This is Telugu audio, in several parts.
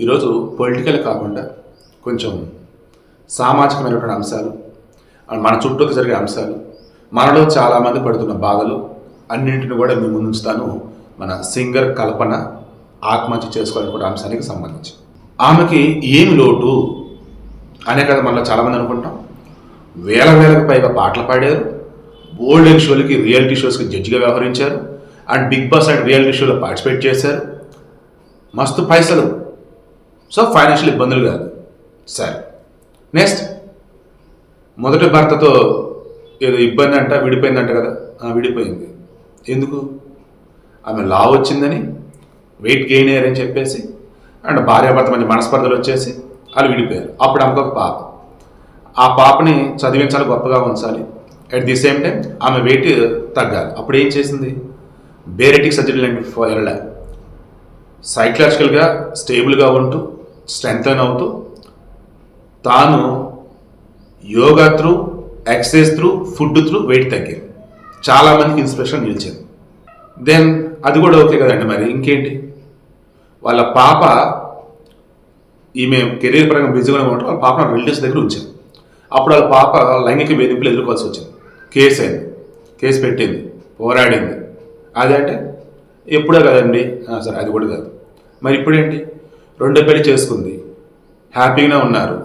ఈరోజు పొలిటికల్ కాకుండా కొంచెం సామాజికమైనటువంటి అంశాలు మన చుట్టూ జరిగే అంశాలు మనలో చాలామంది పడుతున్న బాధలు అన్నింటిని కూడా మీ ముందుంచుతాను మన సింగర్ కల్పన ఆత్మహత్య చేసుకోవాలనుకున్న అంశానికి సంబంధించి. ఆమెకి ఏమి లోటు అనే కదా మనలో చాలామంది అనుకుంటాం. వేల వేలకు పైగా పాటలు పాడారు. బోల్డెన్ షోలకి రియాలిటీ షోస్కి జడ్జిగా వ్యవహరించారు. And Big Boss and reality షోలో పార్టిసిపేట్ చేశారు. మస్తు పైసలు సో ఫైనాన్షియల్ ఇబ్బందులు కాదు. సరే. నెక్స్ట్ మొదటి భర్తతో ఏదో ఇబ్బంది అంట విడిపోయిందంట కదా. విడిపోయింది. ఎందుకు? ఆమె లావ్ వచ్చిందని వెయిట్ గెయిన్ అయ్యారని చెప్పేసి అండ్ భార్యాభర్త మధ్య మనస్పర్ధలు వచ్చేసి వాళ్ళు విడిపోయారు. అప్పుడు ఆమెకు ఒక పాప. ఆ పాపని చదివించాలి గొప్పగా ఉంచాలి. అట్ ది సేమ్ టైం ఆమె వెయిట్ తగ్గాలి. అప్పుడు ఏం చేసింది? బేరెటిక్ సర్జరీ లాంటి వెళ్ళలే. సైకలాజికల్గా స్టేబుల్గా ఉంటూ స్ట్రెంగ్ అవుతూ తాను yoga through exercise through food through weight తగ్గింది చాలామందికి ఇన్స్పిరేషన్ నిలిచింది. దెన్ అది కూడా ఓకే కదండి మరి ఇంకేంటి? వాళ్ళ పాప ఈమె కెరీర్ పరంగా బిజీగా ఉంటే వాళ్ళ పాప రిలేటివ్స్ దగ్గర ఉంచారు. అప్పుడు వాళ్ళ పాప లైంగిక వేధింపులు ఎదుర్కోవాల్సి వచ్చింది. కేసు అయింది. కేసు పెట్టింది. పోరాడింది. అదంటే ఎప్పుడో కదండి? సరే అది కూడా కాదు. మరి ఇప్పుడేంటి? రెండో పెళ్ళి చేసుకుంది. హ్యాపీగానే ఉన్నారు.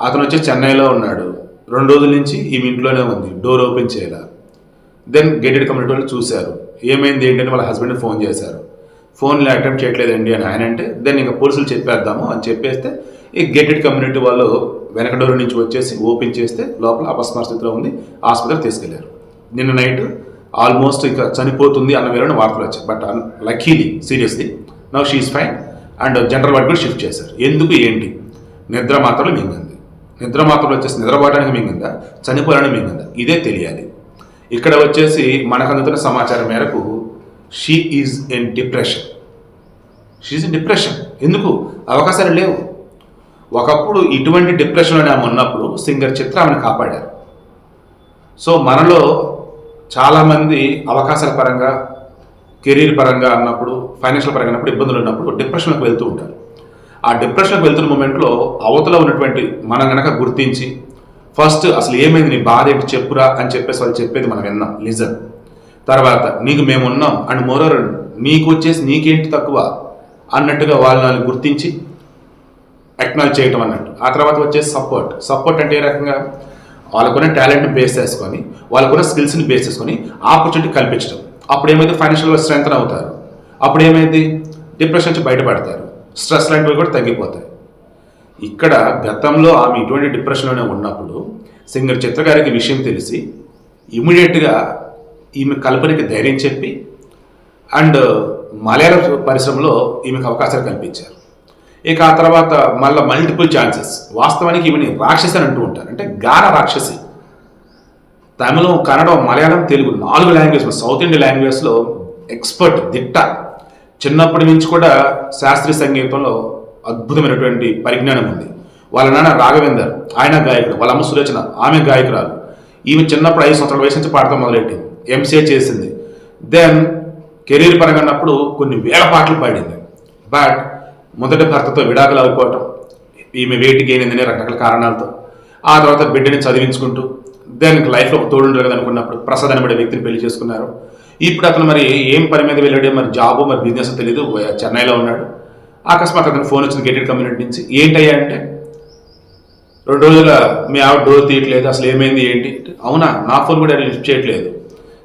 అతను వచ్చి చెన్నైలో ఉన్నాడు. రెండు రోజుల నుంచి ఈమె ఇంట్లోనే ఉంది డోర్ ఓపెన్ చేయాల. దెన్ గేటెడ్ కమ్యూనిటీ వాళ్ళు చూశారు. ఏమైంది ఏంటని వాళ్ళ హస్బెండ్ ఫోన్ చేశారు. ఫోన్లో అటెంప్ట్ చేయట్లేదండి అని ఆయన అంటే దెన్ ఇంకా పోలీసులు చెప్పేద్దాము అని చెప్పేస్తే ఈ గేటెడ్ కమ్యూనిటీ వాళ్ళు వెనక డోర్ నుంచి వచ్చేసి ఓపెన్ చేస్తే లోపల అపస్మార స్థితిలో ఉంది ఆసుపత్రికి తీసుకెళ్ళారు. నిన్న నైట్ ఆల్మోస్ట్ ఇంకా చనిపోతుంది అన్న వేరే వార్తలు వచ్చాయి. But luckily seriously now she's fine and general ward కూడా షిఫ్ట్ చేశారు. ఎందుకు ఏంటి? నిద్ర మాత్రలు మింగింది. నిద్ర మాత్రలు వచ్చేసి నిద్రపోవడానికి మింగిందా? చనిపోవడానికి మింగిందా? ఇదే తెలియాలి. ఇక్కడ వచ్చేసి మనకు అందుతున్న సమాచారం మేరకు she is in depression she's in depression ఎందుకు? అవకాశాలు లేవు. ఒకప్పుడు ఇటువంటి డిప్రెషన్లోనే ఆమె ఉన్నప్పుడు సింగర్ చిత్ర ఆమెను కాపాడారు. సో మనలో చాలామంది అవకాశాల పరంగా కెరీర్ పరంగా అన్నప్పుడు ఫైనాన్షియల్ పరంగా అన్నప్పుడు ఇబ్బందులు ఉన్నప్పుడు డిప్రెషన్కి వెళ్తూ ఉంటారు. ఆ డిప్రెషన్కి వెళ్తున్న మూమెంట్లో అవతల ఉన్నటువంటి మనం గనక గుర్తించి ఫస్ట్ అసలు ఏమైంది నీ బాధ ఏంటి చెప్పురా అని చెప్పేసి వాళ్ళు చెప్పేది మనం విన్నాం. నిజం. తర్వాత నీకు మేము ఉన్నాం అండ్ మోరర్ నీకు వచ్చేసి నీకేంటి తక్కువ అన్నట్టుగా వాళ్ళని గుర్తించి అక్నాలజ్ చేయటం అన్నట్టు. ఆ తర్వాత వచ్చేసి సపోర్ట్ సపోర్ట్ అంటే ఏ రకంగా? వాళ్ళకున్న టాలెంట్ బేస్ చేసుకొని వాళ్ళకున్న స్కిల్స్ని బేస్ చేసుకొని ఆపర్చునిటీ కల్పించడం అప్పుడు ఏమైతే ఫైనాన్షియల్గా స్ట్రెంగ్త్ అవుతారు. అప్పుడు ఏమైంది డిప్రెషన్ నుంచి బయటపడతారు. స్ట్రెస్ లాంటివి కూడా తగ్గిపోతాయి. ఇక్కడ గతంలో ఆమె ఇటువంటి డిప్రెషన్లోనే ఉన్నప్పుడు సింగర్ చిత్రగారికి విషయం తెలిసి ఇమీడియట్గా ఈమె కల్పనకి ధైర్యం చెప్పి అండ్ మలయాళ పరిశ్రమలో ఈమెకు అవకాశాలు కల్పించారు. ఇక ఆ తర్వాత మళ్ళీ మల్టిపుల్ ఛాన్సెస్ వాస్తవానికి ఈమెని రాక్షసి అని అంటూ ఉంటారు. అంటే గాన రాక్షసి. తమిళం కన్నడం మలయాళం తెలుగు నాలుగు లాంగ్వేజ్ సౌత్ ఇండియన్ లాంగ్వేజ్లో ఎక్స్పర్ట్ దిట్ట. చిన్నప్పటి నుంచి కూడా శాస్త్రీయ సంగీతంలో అద్భుతమైనటువంటి పరిజ్ఞానం ఉంది. వాళ్ళ నాన్న రాఘవేందర్ ఆయన గాయకుడు. వాళ్ళ అమ్మ సులోచన ఆమె గాయకురాలు. ఈమె చిన్నప్పుడు ఐదు సంవత్సరాల వయసు నుంచి పాడతాం మొదలెట్టింది. ఎంసీఏ చేసింది. దెన్ కెరీర్ పరంగా అన్నప్పుడు కొన్ని వేల పాటలు పాడింది. బట్ మొదటి భర్తతో విడాకులు అయిపోవటం ఈమె వెయిట్ గెయిన్ రకరకాల కారణాలతో. ఆ తర్వాత బిడ్డని చదివించుకుంటూ దానికి లైఫ్లో ఒక తోడు ఉండదు అనుకున్నప్పుడు ప్రసాద్ అనబడే వ్యక్తిని పెళ్ళి చేసుకున్నారు. ఇప్పుడు అతను మరి ఏం పని మీద వెళ్ళాడు? మరి జాబు మరి బిజినెస్ తెలియదు చెన్నైలో ఉన్నాడు. అకస్మాత్ అతను ఫోన్ వచ్చింది గేటెడ్ కమ్యూనిటీ నుంచి. ఏంటయ్యా అంటే రెండు రోజుల మీ ఆవిడ డోర్ తీయట్లేదు అసలు ఏమైంది ఏంటి? అవునా నా ఫోన్ కూడా లిఫ్ట్ చేయట్లేదు.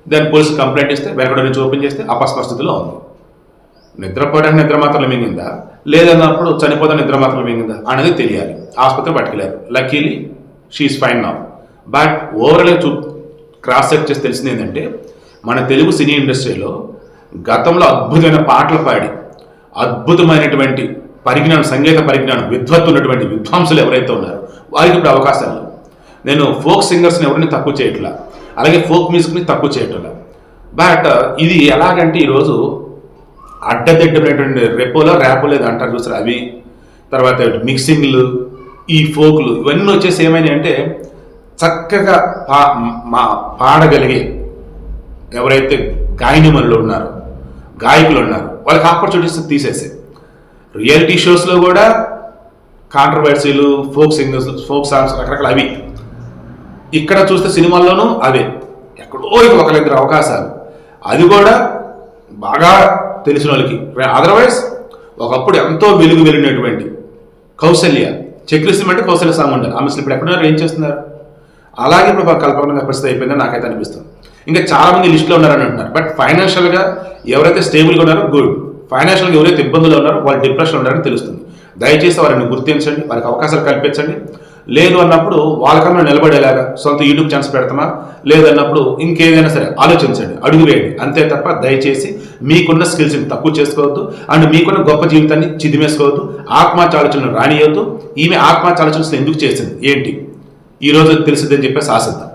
దాని పోలీసు కంప్లైంట్ ఇస్తే వెనకడ నుంచి ఓపెన్ చేస్తే అపస్పస్థితిలో ఉంది. నిద్రపోవడానికి నిద్ర మాత్రలు మింగిందా? లేదన్నప్పుడు చనిపోతా నిద్ర మాత్రలు మింగిందా? అనేది తెలియాలి. ఆసుపత్రి పట్టుకెళ్ళారు లక్కీలీ షీఈస్ ఫైన్ నా బట్ ఓవరాల్గా చూ క్రాస్ చెక్ చేసి తెలిసింది ఏంటంటే మన తెలుగు సినీ ఇండస్ట్రీలో గతంలో అద్భుతమైన పాటలు పాడి అద్భుతమైనటువంటి పరిజ్ఞానం సంగీత పరిజ్ఞానం విద్వత్తు ఉన్నటువంటి విద్వాంసులు ఎవరైతే ఉన్నారో వారికి ఇప్పుడు అవకాశాలు నేను ఫోక్ సింగర్స్ని ఎవరిని తక్కువ చేయట్లా అలాగే ఫోక్ మ్యూజిక్ని తక్కువ చేయట్లా. బట్ ఇది ఎలాగంటే ఈరోజు అడ్డదిడ్డమైనటువంటి రెపోలో ర్యాపో లేదు అంటారు చూసారు అవి తర్వాత మిక్సింగ్లు ఈ ఫోక్లు ఇవన్నీ వచ్చేసి ఏమైనాయి అంటే చక్కగా పా మా పాడగలిగే ఎవరైతే గాయనిమనులు ఉన్నారో గాయకులు ఉన్నారు వాళ్ళకి ఆపర్చునిటీస్ తీసేసే రియాలిటీ షోస్లో కూడా కాంట్రవర్సీలు ఫోక్ సింగర్స్ ఫోక్ సాంగ్స్ రకరకాల అవి. ఇక్కడ చూస్తే సినిమాల్లోనూ అవే. ఎక్కడో ఒకరిద్దరు అవకాశాలు. అది కూడా బాగా తెలిసిన వాళ్ళకి. అదర్వైజ్ ఒకప్పుడు ఎంతో వెలుగు వెళ్ళినటువంటి కౌశల్య. చెక్లిస్ట్ అంటే కౌశల్య సాంగ్ ఉండాలి ఆమె ఇప్పుడు ఎక్కడున్నారు? ఏం చేస్తున్నారు? అలాగే ఇప్పుడు ఒక కల్పన పరిస్థితి అయిపోయిందని నాకైతే అనిపిస్తుంది. ఇంకా చాలా మంది లిస్టులో ఉన్నారని అంటున్నారు. బట్ ఫైనాన్షియల్గా ఎవరైతే స్టేబుల్గా ఉన్నారో గుడ్ ఫైనాన్షియల్గా ఎవరైతే ఇబ్బందులు ఉన్నారో వాళ్ళు డిప్రెషన్ ఉన్నారని తెలుస్తుంది. దయచేసి వారిని గుర్తించండి వారికి అవకాశాలు కల్పించండి. లేదు అన్నప్పుడు వాళ్ళకన్నా నిలబడేలాగా సొంత యూట్యూబ్ ఛాన్స్ పెడతామా? లేదన్నప్పుడు ఇంకేదైనా సరే ఆలోచించండి అడుగు వేయండి. అంతే తప్ప దయచేసి మీకున్న స్కిల్స్ని తక్కువ చేసుకోవద్దు. అండ్ మీకున్న గొప్ప జీవితాన్ని చిదిమేసుకోవద్దు. ఆత్మహత్య ఆలోచనలు రానియొద్దు. ఈమె ఆత్మహత్య ఆలోచనలు ఎందుకు చేసింది? ఏంటి? ఈ రోజు తెలిసిందని చెప్పేసి ఆశిద్దాం.